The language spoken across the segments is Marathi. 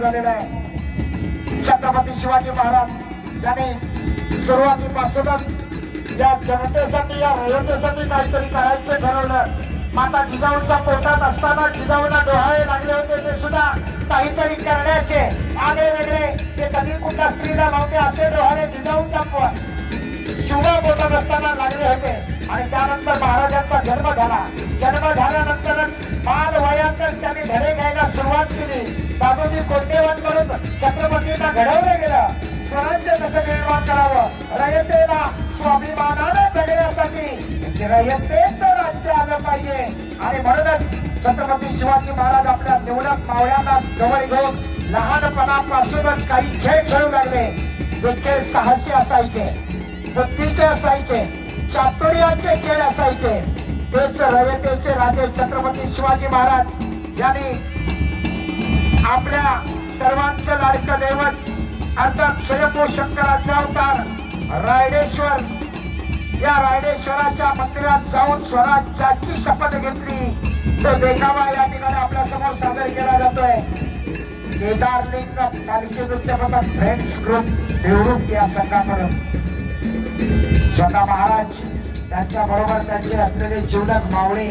झालेला आहे. छत्रपती शिवाजी महाराज यांनी सुरुवातीपासूनच या जनतेसाठी या रयतेसाठी काहीतरी करायचं ठरवलं. माता जिजाऊंच्या पोटात असताना जिजाऊला डोहाळे लागले होते ते सुद्धा काहीतरी करण्याचे. आगळे वेगळे. ते कधी कुठल्या स्त्रीला नव्हते असे डोहाळे जिजाऊच्या पो- शिवला पोटात असताना लागले होते. आणि त्यानंतर महाराजांचा जन्म झाला. जन्म झाल्यानंतरच बाल वयातच त्यांनी धडे घ्यायला सुरुवात केली. दादोजी करून छत्रपतींना घडवलं गेलं. स्वराज्य कसं निर्माण करावं? रयतेला स्वाभिमानानं जगण्यासाठी म्हणजे रयतेच राज्य आलं पाहिजे. आणि म्हणूनच छत्रपती शिवाजी महाराज आपल्या निवडक मावळ्यांना जवळ घेऊन लहानपणापासूनच काही खेळ खेळू लागले. ते खेळ साहसी असायचे. बुद्धीचे असायचे. चातुर्याचे खेळ असायचे. तेच रयतेचे राजे छत्रपती शिवाजी महाराज यांनी आपल्या सर्वांचं लाडकं दैवत अर्थात स्वयंभू शंकराचा अवतार रायडेश्वर. या रायडेश्वराच्या मंदिरात जाऊन स्वराज्याची शपथ घेतली. तो देखावा या ठिकाणी आपल्यासमोर सादर केला जातोय. केदारलिंग पालखी नृत्य फ्रेंड्स ग्रुप देवरूप या संघाकडून. स्वतः महाराज त्यांच्या बरोबर त्यांचे असलेले जीवलक मावळे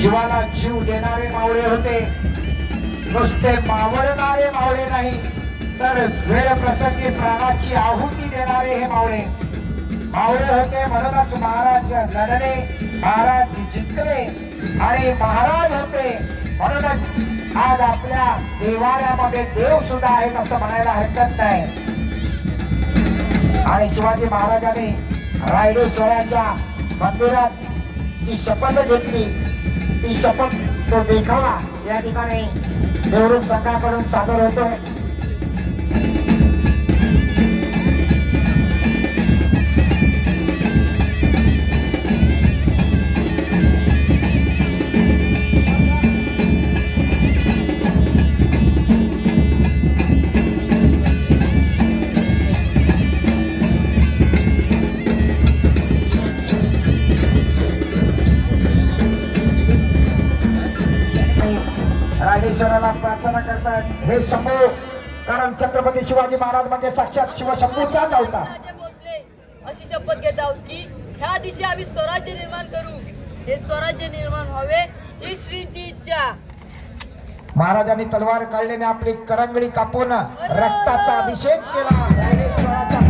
जीवाला जीव देणारे मावळे होते. नुसते मावळणारे मावळे नाही तर वेळ प्रसंगी प्राणाची आहुती देणारे हे मावळे. मावळे होते म्हणूनच महाराज लढले महाराज जिंकले आणि महाराज होते म्हणूनच आज आपल्या देवाऱ्यामध्ये देव सुद्धा आहेत असं म्हणायला हरकत नाही. आणि शिवाजी महाराजांनी रायडेश्वराच्या मंदिरात जी शपथ घेतली ती शपथ तो देखावा या ठिकाणी देवरूप संघाकडून सादर होतोय. रायडेश्वराला प्रार्थना करतायत हे शंभू कारण छत्रपती शिवाजी महाराज म्हणजे साक्षात शिवशंभूचाच भोसले अशी शपथ घेत आहोत की ह्या दिवशी आम्ही स्वराज्य निर्माण करू. हे स्वराज्य निर्माण व्हावे ही श्रीची इच्छा. महाराजांनी तलवार काढल्याने आपली करंगडी कापून रक्ताचा अभिषेक केला. रायडेश्वराच्या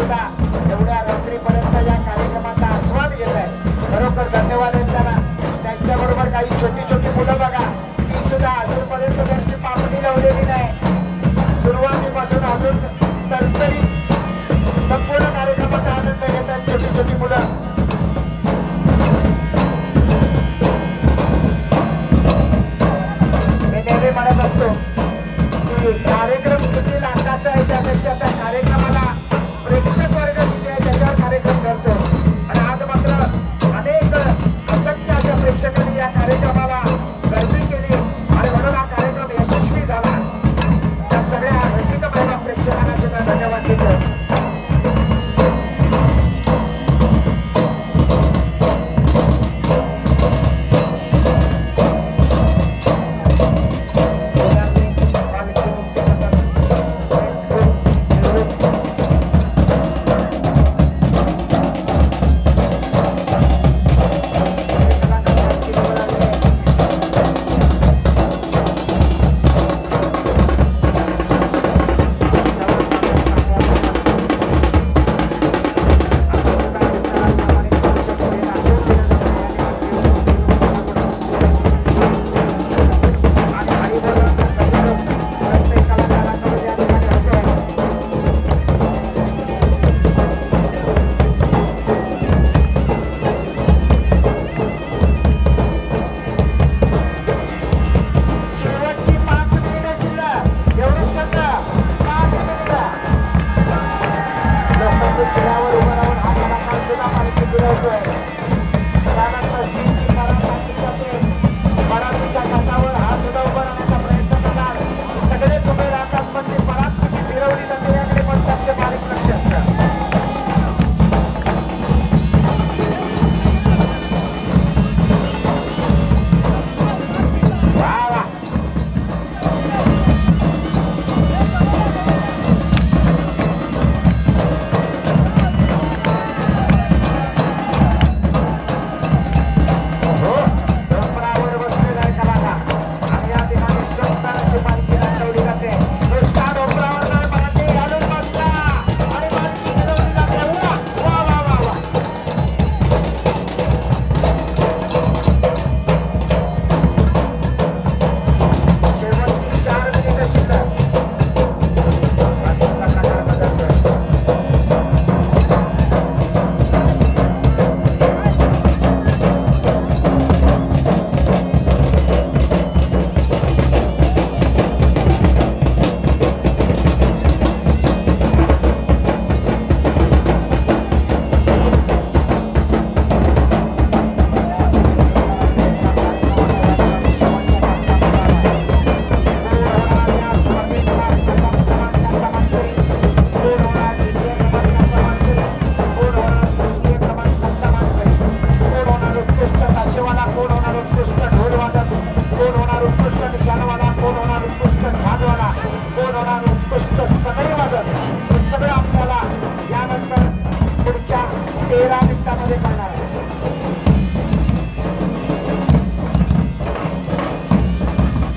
या वयात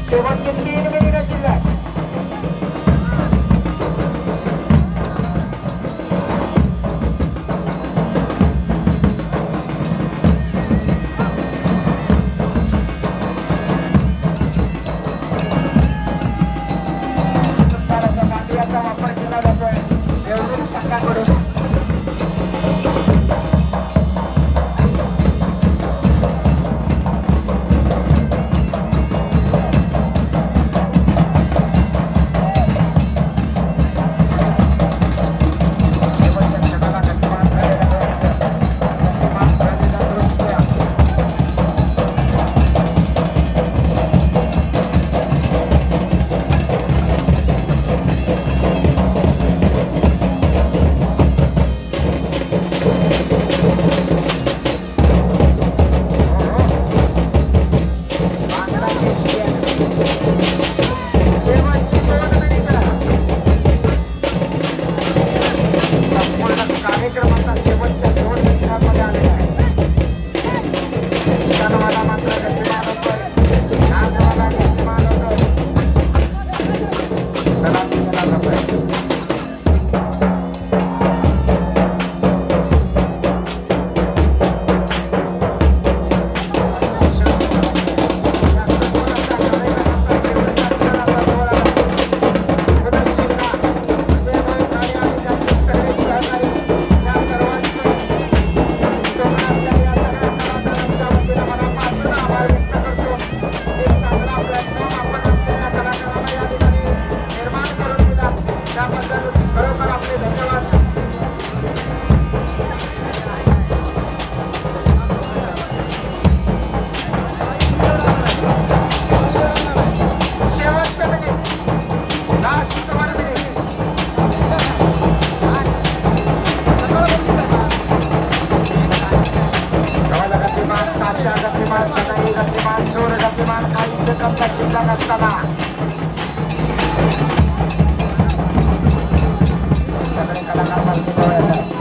So what you're doing? गतिमान सकाळी गतिमान सोड गतिमान काहीच कमला शिल्ला नसताना सगळे कलाकार